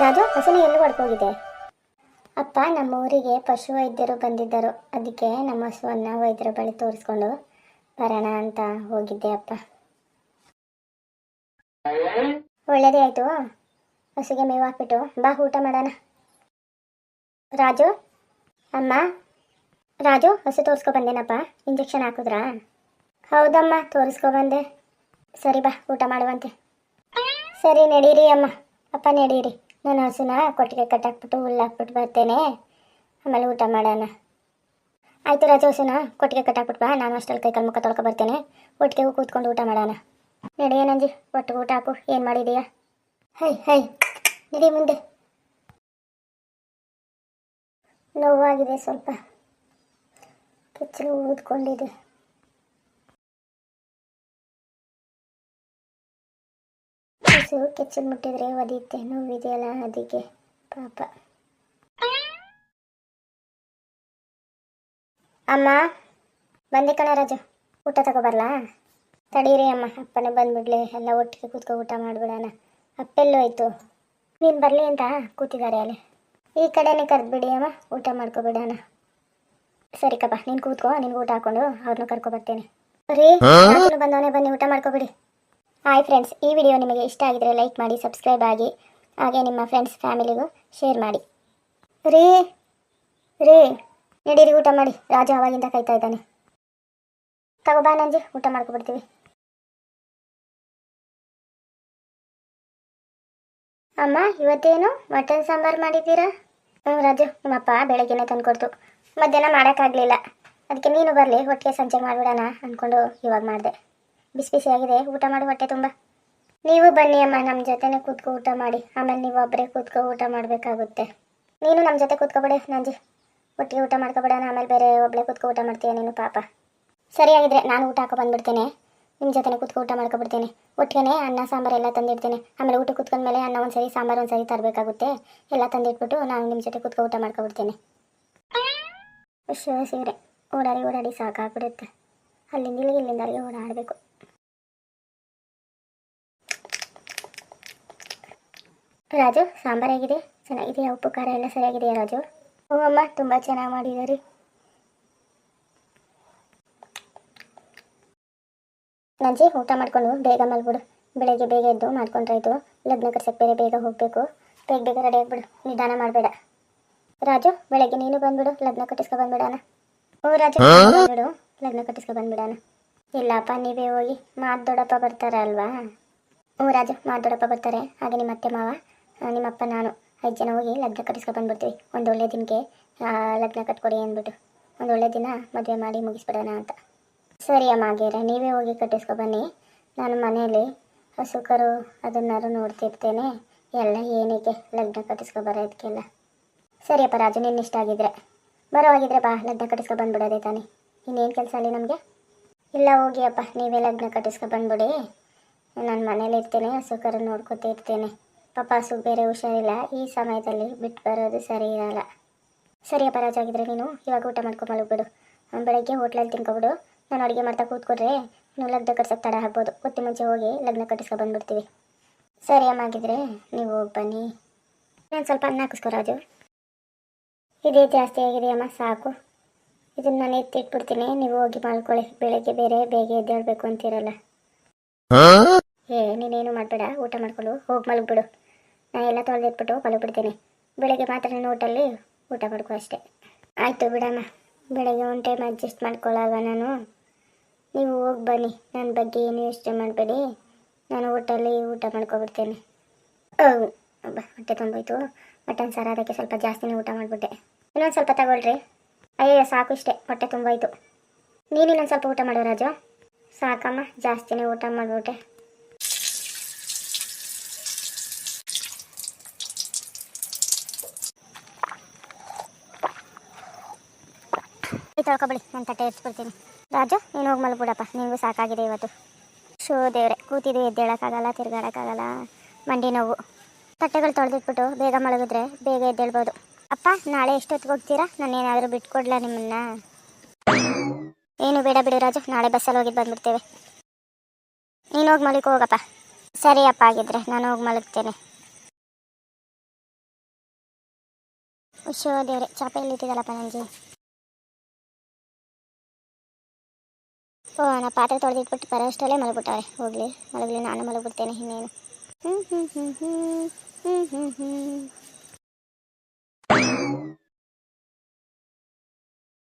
ರಾಜು, ಹಸುನ ಎಲ್ಲಿ ಹೊಡ್ಕೋಗಿದೆ ಅಪ್ಪ, ನಮ್ಮ ಊರಿಗೆ ಪಶು ವೈದ್ಯರು ಬಂದಿದ್ದರು. ಅದಕ್ಕೆ ನಮ್ಮ ಹಸುವನ್ನು ವೈದ್ಯರ ಬಳಿ ತೋರಿಸ್ಕೊಂಡು ಬರೋಣ ಅಂತ ಹೋಗಿದ್ದೆ ಅಪ್ಪ. ಒಳ್ಳೇದೇ ಆಯಿತು. ಹಸುಗೆ ಮೇವು ಹಾಕ್ಬಿಟ್ಟು ಬಾ, ಊಟ ಮಾಡೋಣ. ರಾಜು? ಅಮ್ಮ? ರಾಜು, ಹಸು ತೋರಿಸ್ಕೊ ಬಂದೇನಪ್ಪ? ಇಂಜೆಕ್ಷನ್ ಹಾಕಿದ್ರಾ? ಹೌದಮ್ಮ, ತೋರಿಸ್ಕೊ ಬಂದೆ. ಸರಿ ಬಾ, ಊಟ ಮಾಡುವಂತೆ. ಸರಿ, ನಡೀರಿ ಅಮ್ಮ. ಅಪ್ಪ, ನಡೀರಿ. ನಾನು ಹಸುನ ಕೊಟ್ಟಿಗೆ ಕಟ್ಟಾಕ್ಬಿಟ್ಟು ಹುಲ್ಲು ಹಾಕ್ಬಿಟ್ಟು ಬರ್ತೇನೆ. ಆಮೇಲೆ ಊಟ ಮಾಡೋಣ. ಆಯಿತು ರಾಜ ಹಸುನ, ಕೊಟ್ಟಿಗೆ ಕಟ್ಟಾಕ್ಬಿಟ್ಟು ಬಾ. ನಾನು ಅಷ್ಟರಲ್ಲಿ ಕೈ ಕಾಲು ಮುಖ ತೊಳ್ಕೊ ಬರ್ತೇನೆ. ಒಟ್ಟಿಗೆ ಕೂತ್ಕೊಂಡು ಊಟ ಮಾಡೋಣ. ನಡಿ ಏನಂಜಿ ಒಟ್ಟಿಗೆ ಊಟ ಹಾಕು. ಏನು ಮಾಡಿದೀಯಾ ಹೈ ಹೈ. ನಡಿ ಮುಂದೆ. ನೋವಾಗಿದೆ ಸ್ವಲ್ಪ. ಕೆಚ್ಚಲು ಊದ್ಕೊಂಡಿದೆ. ಹಸು ಕೆಚ್ಚಲು ಮುಟ್ಟಿದ್ರೆ ಒದಿಯುತ್ತೆ ನೋವಿದೆಯಲ್ಲ ಅದಕ್ಕೆ ಪಾಪ. ಅಮ್ಮ ಬಂದೆ ಕಣ ರಾಜು. ಊಟ ತಗೊಬರ್ಲಾ ತಡೀರಿ ಅಮ್ಮ ಅಪ್ಪನೇ ಬಂದ್ಬಿಡ್ಲಿ. ಎಲ್ಲ ಒಟ್ಟಿಗೆ ಕೂತ್ಕೊ ಊಟ ಮಾಡಿಬಿಡೋಣ. ಅಪ್ಪೆಲ್ಲೋಯ್ತು ನೀನ್ ಬರಲಿ ಅಂತ ಕೂತಿದ್ದಾರೆ ಅಲ್ಲಿ. ಈ ಕಡೆನೇ ಕರೆದ್ಬಿಡಿ ಅಮ್ಮ ಊಟ ಮಾಡ್ಕೊಬಿಡೋಣ ಸರಿ ಕಪ್ಪ ನೀನು ಕೂತ್ಕೋ ನಿನ್ಗೆ ಊಟ ಹಾಕೊಂಡು ಅವ್ರನ್ನ ಕರ್ಕೊ ಬರ್ತೇನೆ. ಬರೀ ಬಂದವನೇ ಬನ್ನಿ ಊಟ ಮಾಡ್ಕೊಬಿಡಿ ಹಾಯ್ ಫ್ರೆಂಡ್ಸ್, ಈ ವಿಡಿಯೋ ನಿಮಗೆ ಇಷ್ಟ ಆಗಿದ್ರೆ ಲೈಕ್ ಮಾಡಿ, ಸಬ್ಸ್ಕ್ರೈಬ್ ಆಗಿ, ಹಾಗೆ ನಿಮ್ಮ ಫ್ರೆಂಡ್ಸ್, ಫ್ಯಾಮಿಲಿಗೂ ಶೇರ್ ಮಾಡಿ. ರೀ ರೀ, ನಡೀರಿ, ಊಟ ಮಾಡಿ. ರಾಜು ಅವಾಗಿಂದ ಕಾಯ್ತಾ ಇದ್ದಾನೆ. ತಗೋಬಾ ನಂಜಿ, ಊಟ ಮಾಡ್ಕೊಬಿಡ್ತೀವಿ. ಅಮ್ಮ, ಇವತ್ತೇನು ಮಟನ್ ಸಾಂಬಾರು ಮಾಡಿದ್ದೀರಾ? ಹ್ಞೂ ರಾಜು ನಿಮ್ಮಪ್ಪ ಬೆಳಗ್ಗೆನೆ ತಂದ್ಕೊಡ್ತು. ಮಧ್ಯಾಹ್ನ ಮಾಡೋಕ್ಕಾಗಲಿಲ್ಲ. ಅದಕ್ಕೆ ನೀನು ಬರಲಿ ಹೊಟ್ಟೆ ಸಂಜೆ ಮಾಡಿಬಿಡೋಣ ಅಂದ್ಕೊಂಡು ಇವಾಗ ಮಾಡಿದೆ. ಬಿಸಿ ಬಿಸಿಯಾಗಿದೆ ಊಟ ಮಾಡಿ ಹೊಟ್ಟೆ ತುಂಬ. ನೀವು ಬನ್ನಿ ಅಮ್ಮ ನಮ್ಮ ಜೊತೆನೆ ಕೂತ್ಕೊ ಊಟ ಮಾಡಿ. ಆಮೇಲೆ ನೀವು ಒಬ್ಬರೇ ಕೂತ್ಕೊ ಊಟ ಮಾಡಬೇಕಾಗುತ್ತೆ. ನೀನು ನಮ್ಮ ಜೊತೆ ಕೂತ್ಕೊಬಿಡಿ, ನಂಜಿ. ಒಟ್ಟಿಗೆ ಊಟ ಮಾಡ್ಕೊಬಿಡೋಣ ಆಮೇಲೆ ಬೇರೆ ಒಬ್ಬಳೇ ಕೂತ್ಕೊ ಊಟ ಮಾಡ್ತೀಯ ನೀನು, ಪಾಪ. ಸರಿಯಾಗಿದ್ರೆ ನಾನು ಊಟ ಹಾಕೋ ಬಂದ್ಬಿಡ್ತೇನೆ. ನಿಮ್ಮ ಜೊತೆ ಕೂತ್ಕೊ ಊಟ ಮಾಡ್ಕೊಬಿಡ್ತೀನಿ. ಒಟ್ಟಿಗೆ ಅನ್ನ, ಸಾಂಬಾರು ಎಲ್ಲ ತಂದಿಡ್ತೇನೆ. ಆಮೇಲೆ ಊಟ ಕೂತ್ಕೊಂಡ ಮೇಲೆ ಅನ್ನ ಒಂದ್ಸರಿ, ಸಾಂಬಾರು ಒಂದ್ಸರಿ ತರಬೇಕಾಗುತ್ತೆ. ಎಲ್ಲ ತಂದಿಟ್ಬಿಟ್ಟು ನಾನು ನಿಮ್ಮ ಜೊತೆ ಕೂತ್ಕೊ ಊಟ ಮಾಡ್ಕೊಬಿಡ್ತೀನಿ. ಶಿವ ಸೀರೆ. ಓಡಾಡಿ ಓಡಾಡಿ ಸಾಕಾಗ್ಬಿಡುತ್ತೆ. ಅಲ್ಲಿಂದ ಇಲ್ಲಿಗೆ ಇಲ್ಲಿಂದ ಅಲ್ಲಿಗೆ ಓಡಾಡಬೇಕು ರಾಜು ಸಾಂಬಾರು ಹೇಗಿದೆ? ಚೆನ್ನಾಗಿದೆಯಾ? ಉಪ್ಪು ಖಾರ ಎಲ್ಲ ಸರಿಯಾಗಿದೆಯಾ ರಾಜು? ಹ್ಞೂ ಅಮ್ಮ ತುಂಬ ಚೆನ್ನಾಗಿ ಮಾಡಿದ್ದೀರಿ ನಂಜಿ ಊಟ ಮಾಡ್ಕೊಂಡು ಬೇಗ ಮಲ್ಬಿಡು ಬೆಳಗ್ಗೆ ಬೇಗ ಎದ್ದು ಮಾಡ್ಕೊಂಡ್ರಾಯ್ತು ಲಗ್ನ ಕಟ್ಸಕ್ಕೆ ಬೇರೆ ಬೇಗ ಹೋಗಬೇಕು. ಬೇಗ ಬೇಗ ರೆಡಿ ಆಗಿಬಿಡು. ನಿಧಾನ ಮಾಡಬೇಡ. ರಾಜು ಬೆಳಗ್ಗೆ ನೀನು ಬಂದ್ಬಿಡು. ಲಗ್ನ ಕಟ್ಟಿಸ್ಕೊ ಬಂದ್ಬಿಡೋಣ. ಓ ರಾಜು ಬಂದ್ಬಿಡು. ಲಗ್ನ ಕಟ್ಟಿಸ್ಕೊ ಬಂದ್ಬಿಡೋಣ. ಇಲ್ಲಪ್ಪ, ನೀವೇ ಹೋಗಿ ಮಾತು ದೊಡ್ಡಪ್ಪ ಬರ್ತಾರೆ ಅಲ್ವಾ? ಹ್ಞೂ ರಾಜು, ಮಾತು ದೊಡ್ಡಪ್ಪ ಬರ್ತಾರೆ. ಹಾಗೆ ನಿಮ್ಮ ಅತ್ತೆ ಮಾವ ನಿಮ್ಮಪ್ಪ, ನಾನು ಐದು ಜನ ಹೋಗಿ ಲಗ್ನ ಕಟ್ಟಿಸ್ಕೊ ಬಂದ್ಬಿಡ್ತೀವಿ. ಒಂದು ಒಳ್ಳೆ ದಿನಕ್ಕೆ ಲಗ್ನ ಕಟ್ಕೊಡಿ ಅಂದ್ಬಿಟ್ಟು. ಒಂದು ಒಳ್ಳೆ ದಿನ ಮದುವೆ ಮಾಡಿ ಮುಗಿಸ್ಬಿಡೋಣ ಅಂತ. ಸರಿ ಅಮ್ಮ ನೀವೇ ಹೋಗಿ ಕಟ್ಟಿಸ್ಕೊ ಬನ್ನಿ. ನಾನು ಮನೆಯಲ್ಲಿ ಹಸುಕರು ಅದನ್ನಾರು ನೋಡ್ತಿರ್ತೇನೆ. ಎಲ್ಲ ಏನಕ್ಕೆ ಲಗ್ನ ಕಟ್ಟಿಸ್ಕೊ ಬರೋದಕ್ಕೆಲ್ಲ. ಸರಿಯಪ್ಪ ರಾಜು ನಿನ್ನ ಇಷ್ಟ ಆಗಿದ್ರೆ. ಬರೋ ಬಾ, ಲಗ್ನ ಕಟ್ಟಿಸ್ಕೊ ಬಂದ್ಬಿಡೋದೇ ತಾನೇ. ಇನ್ನೇನು ಕೆಲಸ ಅಲ್ಲಿ ನಮಗೆ? ಇಲ್ಲ ಹೋಗಿ ಅಪ್ಪ ನೀವೇ ಲಗ್ನ ಕಟ್ಟಿಸ್ಕೊ ಬಂದ್ಬಿಡಿ. ನಾನು ಮನೇಲಿ ಇರ್ತೇನೆ ಸುಖರ ನೋಡ್ಕೊತಾ ಇರ್ತೇನೆ. ಪಾಪ ಹಸು ಬೇರೆ ಹುಷಾರಿಲ್ಲ. ಈ ಸಮಯದಲ್ಲಿ ಬಿಟ್ಟು ಬರೋದು ಸರಿ ಇರಲ್ಲ. ಸರಿಯಪ್ಪ ಅಪ್ಪ ಆಗಿದ್ರೆ ನೀನು ಇವಾಗ ಊಟ ಮಾಡ್ಕೊಂಡು ಅವ್ನು ಬೆಳಗ್ಗೆ ಹೋಟ್ಲಲ್ಲಿ ತಿನ್ಕೊಬಿಡು. ನಾನು ಅಡುಗೆ ಮಾಡ್ತಾ ಕೂತ್ಕೊಂಡ್ರೆ ನೀವು ಲಗ್ನ ಕಟ್ಸಕ್ಕೆ ತಡ ಆಗ್ಬೋದು. ಹೊತ್ತಿ ಮುಂಚೆ ಹೋಗಿ ಲಗ್ನ ಕಟ್ಟಿಸ್ಕೊ ಬಂದ್ಬಿಡ್ತೀವಿ. ಸರಿ ಅಮ್ಮ ಆಗಿದ್ರೆ ನೀವು ಹೋಗಿ ಬನ್ನಿ. ನಾನು ಸ್ವಲ್ಪ ಅನ್ನ ಹಾಕಿಸ್ಕೊ ರಾಜು. ಇದೇ ಜಾಸ್ತಿ ಆಗಿದೆ ಅಮ್ಮ, ಸಾಕು. ಇದನ್ನು ನಾನು ಎತ್ತಿಟ್ಬಿಡ್ತೀನಿ. ನೀವು ಹೋಗಿ ಮಾಡ್ಕೊಳ್ಳಿ. ಬೆಳಗ್ಗೆ ಬೇರೆ ಬೇಗ ಎದ್ದೇಳಬೇಕು ಅಂತಿರಲ್ಲ ಏ ನೀನೇನು ಮಾಡಬೇಡ. ಊಟ ಮಾಡ್ಕೊಂಡು ಹೋಗಿ ಮಲಗ್ಬಿಡು. ನಾ ಎಲ್ಲ ತೊಳೆದಿಟ್ಬಿಟ್ಟು ಮಲಗ್ಬಿಡ್ತೀನಿ. ಬೆಳಗ್ಗೆ ಮಾತ್ರ ನೀನು ಊಟಲ್ಲಿ ಊಟ ಮಾಡ್ಕೊ ಅಷ್ಟೇ. ಆಯಿತು ಬಿಡಮ್ಮ. ಬೆಳಗ್ಗೆ ಒಂದು ಟೈಮ್ ಅಡ್ಜಸ್ಟ್ ಮಾಡ್ಕೊಳ್ಳಲ್ವ ನಾನು? ನೀವು ಹೋಗಿ ಬನ್ನಿ. ನನ್ನ ಬಗ್ಗೆ ಏನು ಯೋಚನೆ ಮಾಡಬೇಡಿ. ನಾನು ಊಟಲ್ಲಿ ಊಟ ಮಾಡ್ಕೊಬಿಡ್ತೇನೆ. ಹೊಟ್ಟೆ ತುಂಬೋಯ್ತು. ಮಟನ್ ಸಾರು ಅದಕ್ಕೆ ಸ್ವಲ್ಪ ಜಾಸ್ತಿನೇ ಊಟ ಮಾಡಿಬಿಟ್ಟೆ. ಇನ್ನೊಂದು ಸ್ವಲ್ಪ ತಗೊಳ್ರಿ. ಅಯ್ಯೋ ಸಾಕು ಇಷ್ಟೇ ಹೊಟ್ಟೆ ತುಂಬೋಯ್ತು ನೀನು ಇನ್ನೊಂದು ಸ್ವಲ್ಪ ಊಟ ಮಾಡು ರಾಜು. ಸಾಕಮ್ಮ, ಜಾಸ್ತಿನೇ ಊಟ ಮಾಡಿಬಿಟ್ಟೆ ತೊಳ್ಕೊಬಿಡಿ, ನಾನು ತಟ್ಟೆ ಎತ್ಬಿಡ್ತೀನಿ ರಾಜು, ನೀನು ಹೋಗಿ ಮಲ್ಬಿಡಪ್ಪ ನಿನಗೂ ಸಾಕಾಗಿದೆ ಇವತ್ತು. ಶೋ ದೇವ್ರೆ ಕೂತಿದ್ದು ಎದ್ದೇಳೋಕ್ಕಾಗಲ್ಲ, ತಿರ್ಗಾಡೋಕ್ಕಾಗಲ್ಲ. ಮಂಡಿ ನೋವು. ತಟ್ಟೆಗಳು ತೊಳೆದಿಟ್ಬಿಟ್ಟು ಬೇಗ ಮಲಗಿದ್ರೆ ಬೇಗ ಎದ್ದೇಳ್ಬೋದು. ಅಪ್ಪ, ನಾಳೆ ಎಷ್ಟೊತ್ತಿಗೆ ಹೋಗ್ತೀರಾ? ನಾನು ಏನಾದರೂ ಬಿಟ್ಕೊಡ್ಲಾ ನಿಮ್ಮನ್ನ? ಏನು ಬೇಡ ಬಿಡು ರಾಜು, ನಾಳೆ ಬಸ್ಸಲ್ಲಿ ಹೋಗಿದ್ದು ಬಂದ್ಬಿಡ್ತೇವೆ. ನೀನು ಹೋಗಿ ಮಲಿಗೆ ಹೋಗಪ್ಪ. ಸರಿ ಅಪ್ಪ ಆಗಿದ್ರೆ ನಾನು ಹೋಗಿ ಮಲಗ್ತೇನೆ. ಉಷೋ ದೇವ್ರೆ, ಚಾಪೆ ಇಟ್ಟಿದ್ದಲ್ಲಪ್ಪ ನಂಜಿ ಓ, ನಾ ಪಾತ್ರೆ ತೊಳೆದಿಟ್ಬಿಟ್ಟು ಬರೋ ಅಷ್ಟರಲ್ಲೇ ಮಲಗ್ಬಿಟ್ಟವ್ರೆ. ಹೋಗ್ಲಿ, ಮಲಗಲಿ, ನಾನು ಮಲಗ್ಬಿಡ್ತೇನೆ ಇನ್ನೇನು. ಹ್ಞೂ ಹ್ಞೂ ಹ್ಞೂ ಹ್ಞೂ ಹ್ಞೂ ಹ್ಞೂ ಹ್ಞೂ